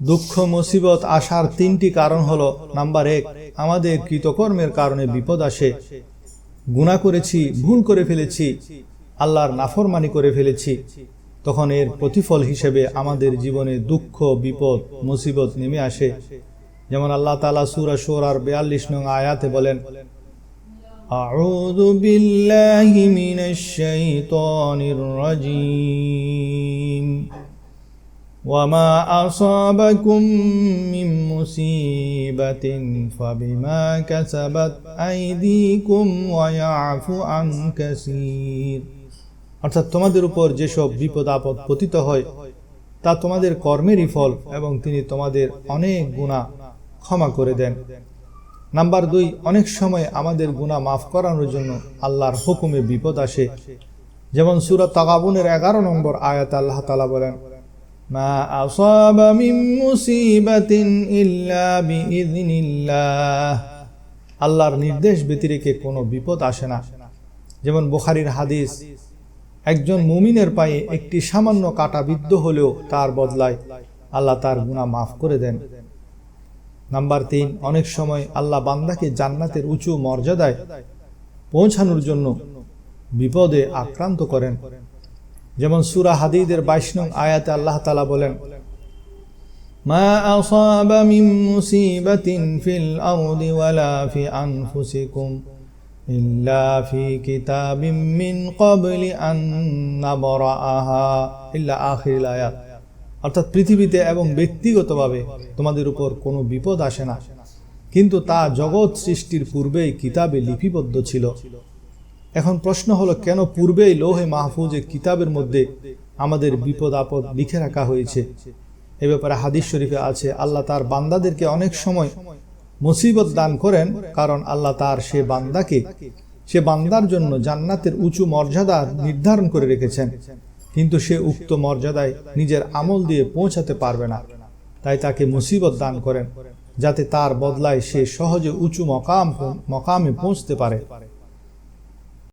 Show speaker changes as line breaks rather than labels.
দুঃখ মুসিবত আসার তিনটি কারণ হলো নাম্বার এক আমাদের কৃতকর্মের কারণে বিপদ আসে গুণা করেছি ভুল করে ফেলেছি আল্লাহর নাফরমানি করে ফেলেছি তখন এর প্রতিফল হিসেবে আমাদের জীবনে দুঃখ বিপদ মুসিবত নেমে আসে যেমন আল্লাহ তালা সুরা সোরার বেয়াল্লিশ নং আয়াতে বলেন أعوذ بالله من الشيطان الرجيم وما أصابكم من مصيبة فبما كسبت أيديكم ويعفو عن كثير অর্থাৎ তোমাদের উপর যেসব বিপদ আপদ পতিত হয় তা তোমাদের কর্মেরই ফল এবং তিনি তোমাদের অনেক গুণা ক্ষমা করে দেন নাম্বার দুই অনেক সময় আমাদের গুণা মাফ করানোর জন্য আল্লাহর হুকুমে বিপদ আসে যেমন সুরত তাগাবুনের এগারো নম্বর আয়াত আল্লাহ তালা বলেন মা আসাবা মিন মুসিবাতিন ইল্লা বিইذনিল্লাহ আল্লাহর নির্দেশ ব্যতিরেকে কোনো বিপদ আসে না। যেমন বুখারীর হাদিস, একজন মুমিনের পায়ে একটি সামান্য কাটা বিদ্ধ হলেও তার বদলায় আল্লাহ তার গুণা মাফ করে দেন। নাম্বার তিন, অনেক সময় আল্লাহ বান্দাকে জান্নাতের উঁচু মর্যাদায় পৌঁছানোর জন্য বিপদে আক্রান্ত করেন। যেমন সুরা হাদিদের বাইশ নং আয়াতে আল্লাহ তালা বলেন অর্থাৎ পৃথিবীতে এবং ব্যক্তিগতভাবে তোমাদের উপর কোনো বিপদ আসে না। কিন্তু তা জগৎ সৃষ্টির পূর্বেই কিতাবে লিপিবদ্ধ ছিল। এখন প্রশ্ন হলো, কেন পূর্বেই লোহে মাহফুজে কিতাবের মধ্যে আমাদের বিপদ আপদ লিখে রাখা হয়েছে? এ ব্যাপারে হাদিস শরীফে আছে, আল্লাহ তার বান্দাদেরকে অনেক সময় মুসিবত দান করেন, কারণ আল্লাহ তার সে বান্দাকে, সে বান্দার জন্য জান্নাতের উঁচু মর্যাদা নির্ধারণ করে রেখেছেন। কিন্তু সে উক্ত মর্যাদায় নিজের আমল দিয়ে পৌঁছাতে পারবে না। তাই তাকে মুসিবত দান করেন, যাতে তার বদলায় সে সহজে উঁচু মকাম, মকামে পৌঁছতে পারে।